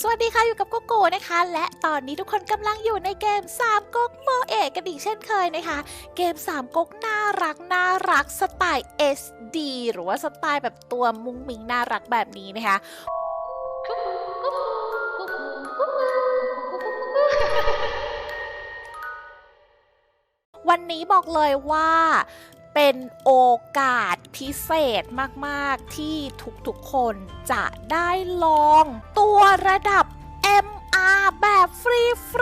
สวัสดีค่ะอยู่กับโกโก้นะคะ และตอนนี้ทุกคนกำลังอยู่ในเกม3ก๊กโมเอะกันอีกเช่นเคยนะคะ เกม3ก๊กน่ารักน่ารักสไตล์ SD หรือว่าสไตล์แบบตัวมุ้งมิงน่ารักแบบนี้นะคะวันนี้บอกเลยว่า เป็นโอกาสพิเศษมากๆที่ทุกๆคนจะได้ลองตัวระดับ MR แบบฟ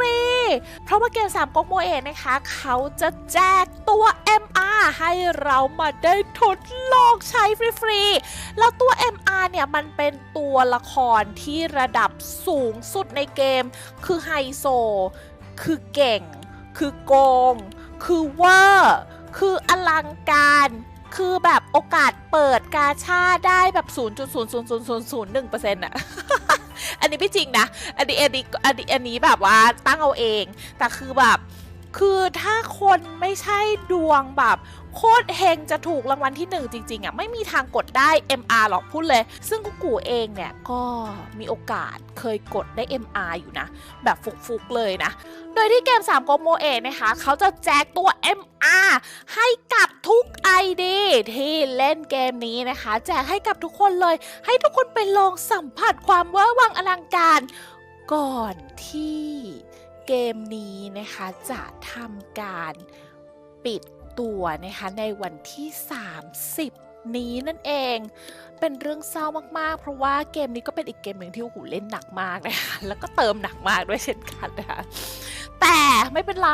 รีๆ เพราะว่าเกม3ก๊กโมเอะนะคะ เขาจะแจกตัว MR ให้เรามาได้ทดลองใช้ฟรีๆ แล้วตัว MR เนี่ย มันเป็นตัวละครที่ระดับสูงสุดในเกม คือไฮโซ คือเก่ง คือโกง คือเวอร์ คืออลังการ คือแบบโอกาสเปิดกาชาได้แบบ0.00001%อะอันนี้ไม่จริงนะ อันนี้อันนี้อันนี้อันนี้แบบว่าตั้งเอาเอง แต่คือแบบ คือถ้าคนไม่ใช่ดวงแบบ โคตรเฮงจะถูกรางวัลที่หนึ่งจริง ๆอะไม่มีทางกดได้ MR หรอกพูดเลย ซึ่งกูกูเองเนี่ย ก็มีโอกาสเคยกดได้ MR อยู่นะ แบบฟุกๆเลยนะ โดยที่เกม3 g o m o เอนะคะ เขาจะแจกตัว MR ให้กับทุก ID ที่เล่นเกมนี้นะคะ แจกให้กับทุกคนเลย ให้ทุกคนไปลองสัมผัสความเวอร์วังอลังการ ก่อนที่ เกมนี้นะคะจะทำการปิดตัวนะคะในวันที่ 30นี้นั่นเอง เป็นเรื่องเศร้ามากๆ เพราะว่าเกมนี้ก็เป็นอีกเกมหนึ่งที่โอ้โหูเล่นหนักมากนะคะ แล้วก็เติมหนักมากด้วยเช่นกันนะคะ แต่ไม่เป็นไร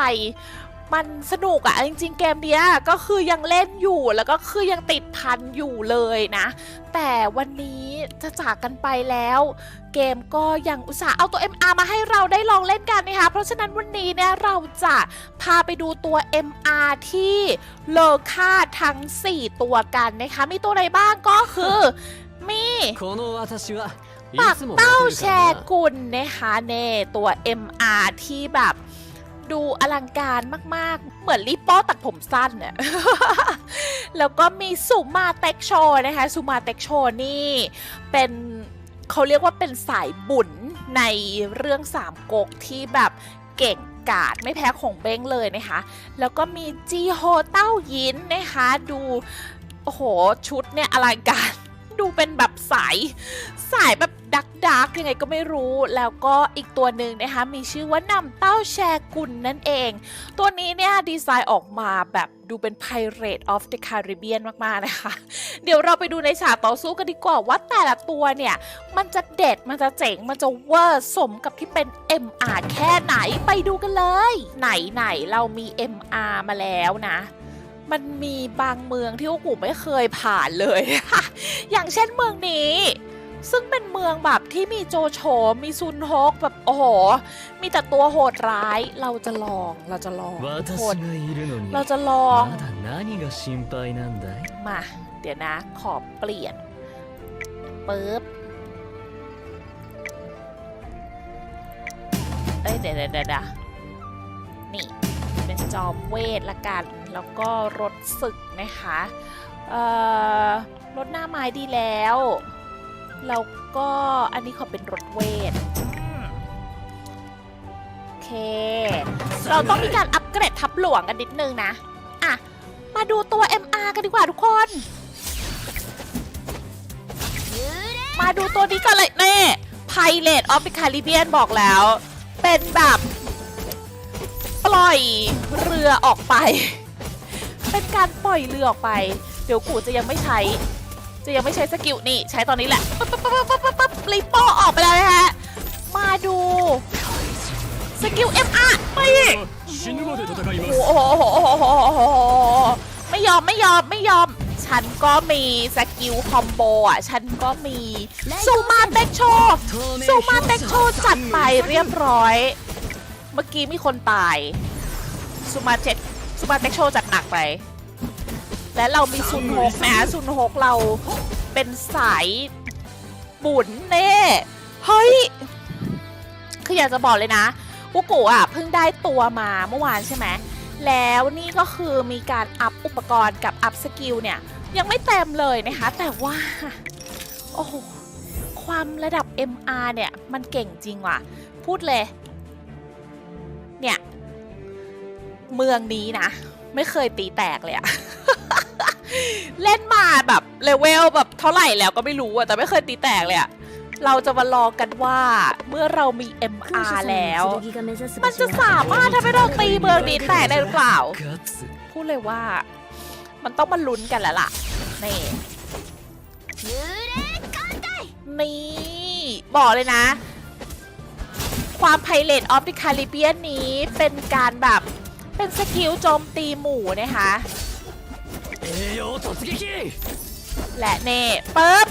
มันสนุกอะจริงๆ เกมเนี้ยก็คือยังเล่นอยู่แล้วก็คือยังติดพันอยู่เลยนะ แต่วันนี้จะจากกันไปแล้ว เกมก็ยังอุตส่าห์เอาตัว MR มาให้เราได้ลองเล่นกันนะคะ เพราะฉะนั้นวันนี้เนี่ยเราจะพาไปดูตัว MR ที่เลอค่าทั้ง 4 ตัวกันนะคะ มีตัวอะไรบ้างก็คือมีปากเต้าแชกุลนะคะเน่ตัว MR ที่แบบ ดูอลังการมากๆ เหมือนลิปโป้ตัดผมสั้นเนี่ยแล้วก็มีสุมาเต็กโชนะคะสุมาเต็กโชนี่เป็นเขาเรียกว่าเป็นสายบุญในเรื่องสามก๊กที่แบบเก่งกาจไม่แพ้ของเบ้งเลยนะคะ แล้วก็มีจีโฮเต้ายินนะคะ ดู โอ้โห ชุดเนี่ยอลังการ ดูเป็นแบบสายสายแบบดักดักยังไงก็ไม่รู้ แล้วก็อีกตัวหนึ่งนะคะ มีชื่อว่านำเต้าแชร์กุลนั่นเอง ตัวนี้เนี่ยดีไซน์ออกมาแบบดูเป็น Pirate of the Caribbean มาก ๆ นะคะ เดี๋ยวเราไปดูในฉากต่อสู้กันดีกว่าว่าแต่ละตัวเนี่ย มันจะเด็ด มันจะเจ๋ง มันจะเวอร์สมกับที่เป็น MR แค่ไหนไปดูกันเลย ไหน ๆ เรามี MR มาแล้วนะ มันมีบางเมืองที่พวกกูไม่เคยผ่านเลย อย่างเช่นเมืองนี้ ซึ่งเป็นเมืองแบบที่มีโจโฉมีซุนฮกแบบโอ้โห มีแต่ตัวโหดร้าย เราจะลอง เราจะลองคน เราจะลอง มา เดี๋ยวนะ ขอเปลี่ยนปึ๊บเอ้ยเดี๋ยวเดี๋ยนี่ เป็นจอมเวทละกัน แล้วก็รถศึกนะคะรถหน้าไม้ดีแล้ว แล้วก็อันนี้ขอเป็นรถเวทโอเค เราต้องมีการอัปเกรดทับหลวงกันนิดนึงนะ อะ มาดูตัว MR กันดีกว่าทุกคน มาดูตัวนี้ก่อนเลยเน่ Pirate of the Caribbean บอกแล้ว เป็นแบบ ปล่อยเรือออกไป็นการปล่อยเรือออกไป เดี๋ยวกูจะยังไม่ใช้ จะยังไม่ใช้สกิลนี่ใช้ตอนนี้แหละปั๊บปั๊บปั๊บปั๊บปั๊บรีโปออกไปแล้วนะฮะ มาดูสกิลเอ็มอาร์ไปโอ้โหไม่ยอมไม่ยอมไม่ยอม ฉันก็มีสกิลคอมโบอะ ฉันก็มีซูมาเต็กโชซูมาเต็กโชจัดไปเรียบร้อย เมื่อกี้มีคนตายซูมาเจ็ดซูมาเต็กโชจัดหนักไป และเรามีซุนฮกนะซุนฮกเราเป็นสายบุญเน่เฮ้ย คืออยากจะบอกเลยนะกุกูอะเพิ่งได้ตัวมาเมื่อวานใช่ไหมแล้วนี่ก็คือมีการอัพอุปกรณ์กับอัพสกิลเนี่ย ยังไม่เต็มเลยนะคะ แต่ว่า โอ้โหโคความระดับ MR เนี่ย มันเก่งจริงว่ะ พูดเลย เนี่ย เมืองนี้นะ ไม่เคยตีแตกเลยอะ เล่นมาแบบเลเวลแบบเท่าไหร่แล้วก็ไม่รู้อะแต่ไม่เคยตีแตกเลยอะเราจะมาลองกันว่าเมื่อเรามี MR แล้ว มันจะสามารถทำให้เราตีเมืองนี้แตกได้หรือเปล่า พูดเลยว่า มันต้องมาลุ้นกันแล้วล่ะ นี่นี่บอกเลยนะ ความไพเรตออฟดิคาริเบียนนี้เป็นการแบบเป็นสกิลโจมตีหมู่นะคะ และเน่ปึ๊บ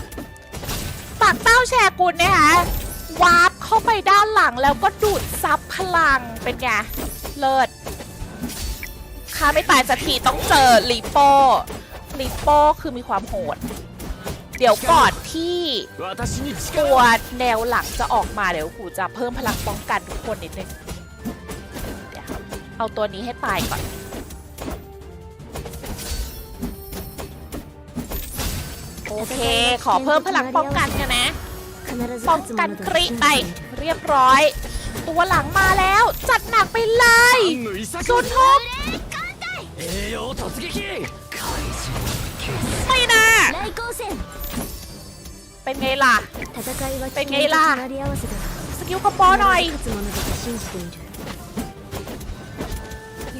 ปักเต้าแชร์กุลนะคะวาร์ปเข้าไปด้านหลังแล้วก็ดูดซับพลังเป็นไง เลิศข้าไม่ตายสักทีต้องเจอลีโป้ลีโป้คือมีความโหด เดี๋ยวก่อนที่ตัวแนวหลังจะออกมาเดี๋ยวกูจะเพิ่มพลังป้องกันทุกคนนิดนึงเอาตัวนี้ให้ตายก่อน โอเค ขอเพิ่มพลังป้องกันกันนะป้องกันคริไป เรียบร้อย ตัวหลังมาแล้ว จัดหนักไปเลยสุดทบไม่นะเป็นไงล่ะ เป็นไงล่ะ สกิลคอปอบหน่อย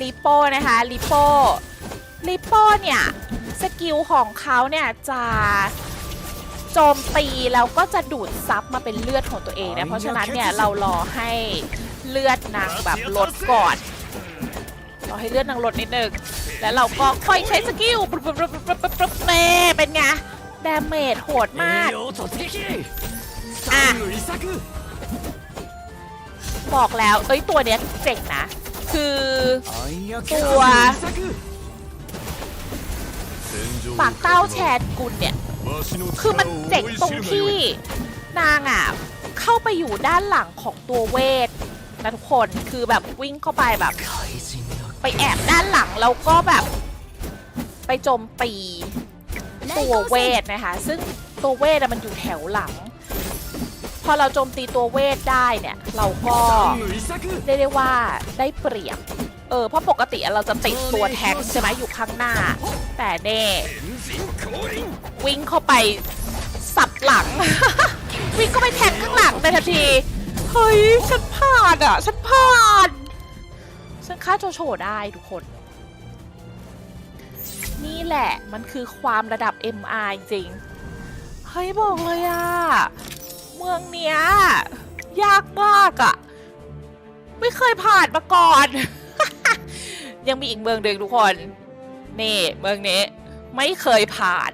ลิโป้นะคะลิโป้ลิโป้เนี่ย สกิลของเขาเนี่ยจะโจมตีแล้วก็จะดูดซับมาเป็นเลือดของตัวเองนะเพราะฉะนั้นเนี่ยเรารอให้เลือดนางแบบลดก่อนรอให้เลือดนางลดนิดนึงแล้วเราก็ค่อยใช้สกิลปุ๊เป็นไงดาเมจโหดมากบอกแล้วเอ้ยตัวเนี้ยเจ๋งนะ คือตัว ปากเต้าแชนกุลเนี่ย คือมันเจ็กตรงที่นางอะเข้าไปอยู่ด้านหลังของตัวเวทนะทุกคนคือแบบวิ่งเข้าไปแบบ ไปแอบด้านหลังแล้วก็แบบ ไปโจมตีตัวเวทนะคะ ซึ่งตัวเวทมันอยู่แถวหลัง พอเราโจมตีตัวเวทได้เนี่ย เราก็เรียกได้ว่าได้เปรียบเออเพราะปกติเราจะติดตัวแท็กใช่ไหมอยู่ข้างหน้า แต่เน่วิ่งเข้าไปสับหลัง วิ่งเข้าไปแทงข้างหลังเลทันที เฮ้ย ฉันพลาดอะ ฉันพลาด ฉันฆ่าโจโฉได้ทุกคน นี่แหละมันคือความระดับ MR จริง เฮ้ย บอกเลยอะ เมืองเนี้ย ยากมากอะ ไม่เคยผ่านมาก่อน ยังมีอีกเมืองเดิมทุกคน นี่เมืองนี้ไม่เคยผ่าน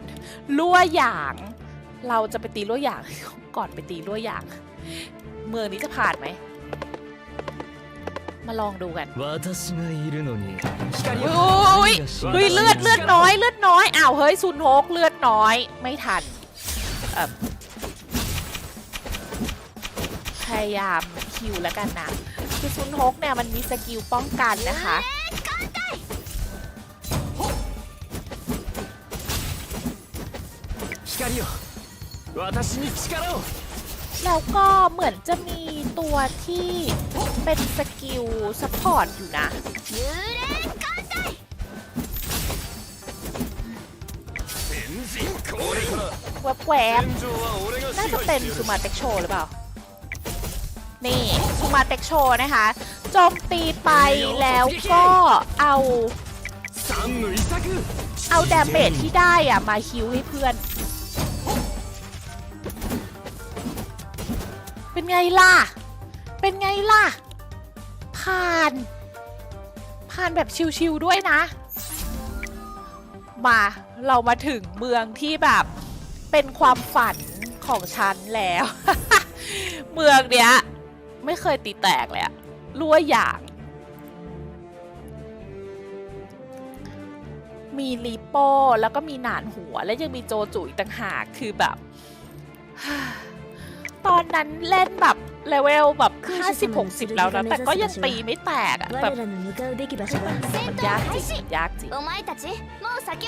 ลั่วอย่าง เราจะไปตีลั่วอย่าง ก่อนไปตีลั่วอย่าง เมืองนี้จะผ่านไหมมาลองดูกันอ้ยเฮ้ยเลือดเลือดน้อยเลือดน้อยอ้าวเฮ้ยซุนโฮกเลือดน้อยไม่ทันพยายามคิวแล้วกันนะคือซุนโฮกเนี่ยมันมีสกิลป้องกันนะคะ แล้วก็เหมือนจะมีตัวที่เป็นสกิลสปอร์ตอยู่นะ แววบน่าจะเป็นซูมาเต็กโชหรือเปล่า นี่ซูมาเต็กโชนะคะโจมตีไปแล้วก็เอา เอาดาเมจที่ได้อะมาฮิวให้เพื่อน เป็นไงล่ะ เป็นไงล่ะ ผ่าน ผ่านแบบชิวๆด้วยนะ มาเรามาถึงเมืองที่แบบเป็นความฝันของฉันแล้ว เมืองเนี้ย ไม่เคยตีแตกเลยอะรั่วอย่าง มีลีโป้แล้วก็มีหนานหัว และยังมีโจจุอีกต่างหากคือแบบ ตอนนั้นเล่นแบบเลเวลแบบห้าสิบหกสิบแล้วนะ แต่ก็ยังตีไม่แตกอะแบบยากจริงยากจริง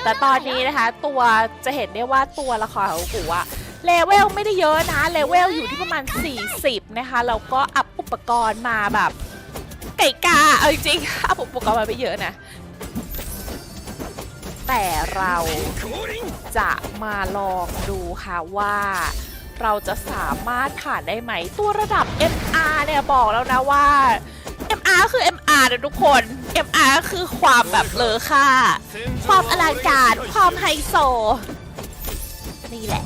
แต่ตอนนี้นะคะ ตัวจะเห็นได้ว่าตัวละครของกูอะเลเวลไม่ได้เยอะนะเลเวลอยู่ที่ประมาณ 40 นะคะ แล้วก็อัพอุปกรณ์มาแบบ ไก่กา เอาจริงอัพอุปกรณ์มาไปเยอะนะ แต่เราจะมาลองดูค่ะว่า เราจะสามารถผ่านได้ไหม ตัวระดับ MR เนี่ยบอกแล้วนะว่า MR คือ MR นะทุกคน MR คือความแบบเลอค่า ความอลังการ ความไฮโซ นี่แหละ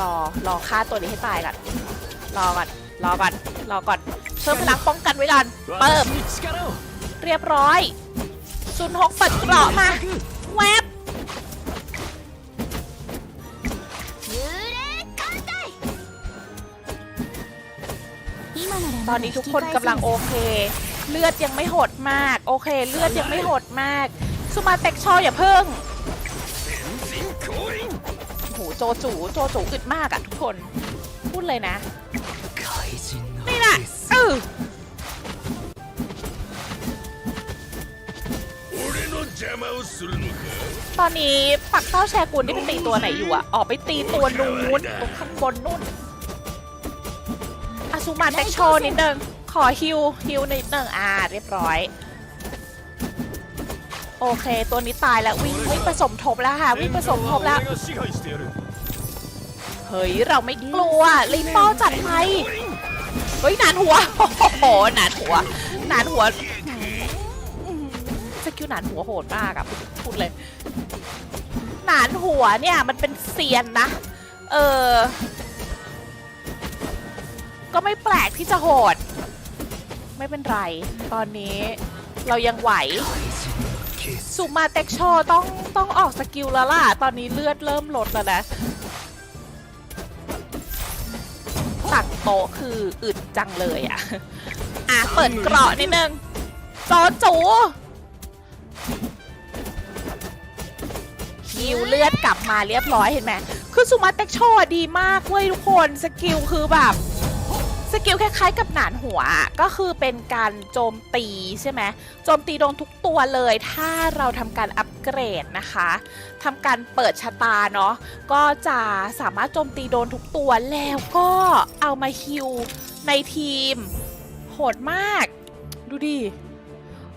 รอ รอฆ่าตัวนี้ให้ตายก่อน รอก่อน รอก่อน รอก่อน เพิ่มพลังป้องกันไว้ก่อน เปิมเรียบร้อยซุนฮกปัดเกราะมา ตอนนี้ทุกคนกำลังโอเค เลือดยังไม่หดมาก โอเค เลือดยังไม่หดมากซูมาเต็กชออย่าเพิ่งโอ้โหโจจูโจจูอึดมากอะทุกคน พูดเลยนะ นี่แหละเออตอนนี้ปักเต้าแชกุนที่เป็นตีตัวไหนอยู่อะออกไปตีตัวนู้นตรงข้างบนนู่น ซุมาเต็โชว์นิดนึงขอฮิวฮิวนิดนึงอ่าเรียบร้อย โอเค ตัวนี้ตายแล้ววิ่งวิ่งผสมทบแล้วค่ะวิ่งผสมทบแล้วเฮ้ยเราไม่กลัวลิมโบจัดไปเฮ้ยหนานหัวโอ้โหนานหัวหนานหัวสกิลหนานหัวโหดมากอะพูดเลยหนานหัวเนี่ยมันเป็นเซียนนะ เออ ก็ไม่แปลกที่จะโหด ไม่เป็นไร ตอนนี้เรายังไหว สุมาเต็กโชต้องต้องออกสกิลแล้วล่ะ ตอนนี้เลือดเริ่มลดแล้วนะสั่โตคืออึดจังเลยอะ อะ เปิดเกราะนิดนึงจอจูฮิวเลือดกลับมาเรียบร้อยเห็นไหมคือสุมาเต็กโชดีมากเว้ยทุกคน สกิลคือแบบ สกิลคล้ายๆกับหนานหัวก็คือเป็นการโจมตีใช่ไหมโจมตีโดนทุกตัวเลย ถ้าเราทำการอัปเกรดนะคะทำการเปิดชะตาเนาะก็จะสามารถโจมตีโดนทุกตัวแล้วก็เอามาฮิวในทีม โหดมาก ดูดิ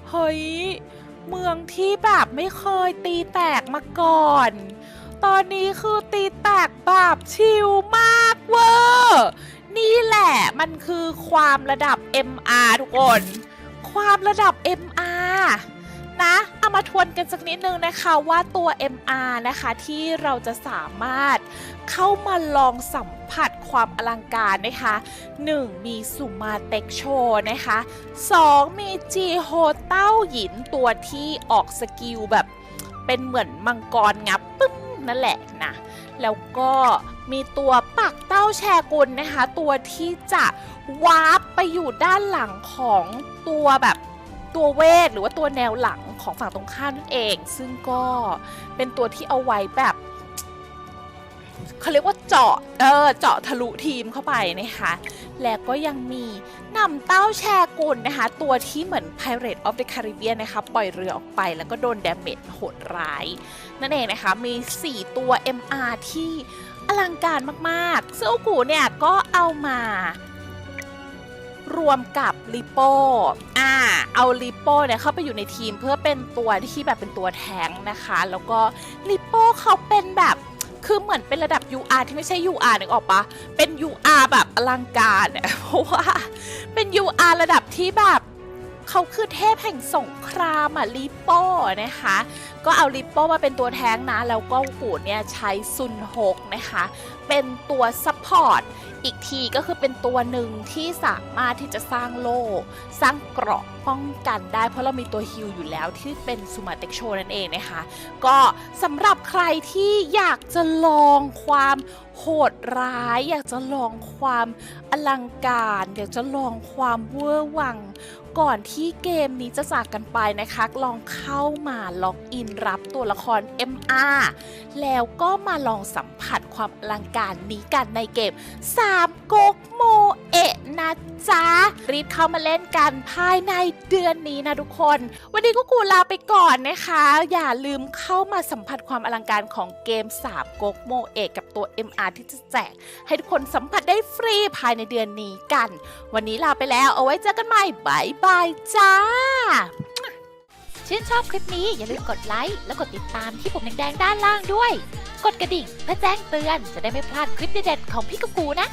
เฮ้ยเมืองที่แบบไม่เคยตีแตกมาก่อน ตอนนี้คือตีแตกแบบชิลมากเวอร์ นี่แหละมันคือความระดับ MR ทุกคน ความระดับ MR นะเอามาทวนกันสักนิดนึงนะคะว่าตัว MR นะคะที่เราจะสามารถเข้ามาลองสัมผัสความอลังการนะคะ 1. มีสุมาเต็กโชนะคะ 2. มีจีโฮเต้าหยินตัวที่ออกสกิลแบบเป็นเหมือนมังกรงับปึ้ง นั่นแหละนะแล้วก็มีตัวปักเต้าแชกุลนะคะ ตัวที่จะวาร์ปไปอยู่ด้านหลังของตัวแบบตัวเวทหรือว่าตัวแนวหลังของฝั่งตรงข้ามนั่นเอง ซึ่งก็เป็นตัวที่เอาไว้แบบเขาเรียกว่าเจาะเออเจาะทะลุทีมเข้าไปนะคะ แล้วก็ยังมี นำเต้าแชกุลนะคะ ตัวที่เหมือน Pirate of the Caribbean นะคะ ปล่อยเรือออกไปแล้วก็โดนดาเมจโหดร้าย นั่นเองนะคะ มี 4 ตัว MR ที่อลังการมากๆซึ่งโอกูเนี่ยก็เอามารวมกับลิโป้ อ่า เอาลิโป้เนี่ยเข้าไปอยู่ในทีมเพื่อเป็นตัวที่แบบเป็นตัวแทงนะคะ แล้วก็ลิโป้เขาเป็นแบบคือเหมือนเป็นระดับ UR ที่ไม่ใช่ UR นึกออกปะเป็น UR แบบอลังการเนี่ยเพราะว่า UR ระดับที่แบบเขาคือเทพแห่งสงครามอะลิโป้นะคะ ก็เอาลิปโป้มาเป็นตัวแท้งนะ แล้วก็หูเนี่ยใช้ซุนฮกนะคะ เป็นตัวซัพพอร์ตอีกทีก็คือเป็นตัวหนึ่งที่สามารถที่จะสร้างโล่สร้างเกราะป้องกันได้เพราะเรามีตัวฮิลอยู่แล้วที่เป็นซูมาเต็กโชนั่นเองนะคะ ก็สำหรับใครที่อยากจะลองความโหดร้าย อยากจะลองความอลังการ อยากจะลองความเวอร์วัง ก่อนที่เกมนี้จะจากกันไปนะคะ ลองเข้ามาล็อกอินรับตัวละคร MR แล้วก็มาลองสัมผัสความอลังการนี้กันในเกม3ก๊กโมเอะนะจ๊ะ รีบเข้ามาเล่นกันภายในเดือนนี้นะทุกคน วันนี้ก็กูลาไปก่อนนะคะ อย่าลืมเข้ามาสัมผัสความอลังการของเกม3ก๊กโมเอะกับตัว MR ที่จะแจก ให้ทุกคนสัมผัสได้ฟรีภายในเดือนนี้กัน วันนี้ลาไปแล้วเอาไว้เจอกันใหม่บายบายจ้า ชื่นชอบคลิปนี้อย่าลืมกดไลค์แล้วกดติดตามที่ปุ่มแดงๆด้านล่างด้วย กดกระดิ่งเพื่อแจ้งเตือนจะได้ไม่พลาดคลิปเด็ดๆของพี่กุ๊กกูนะ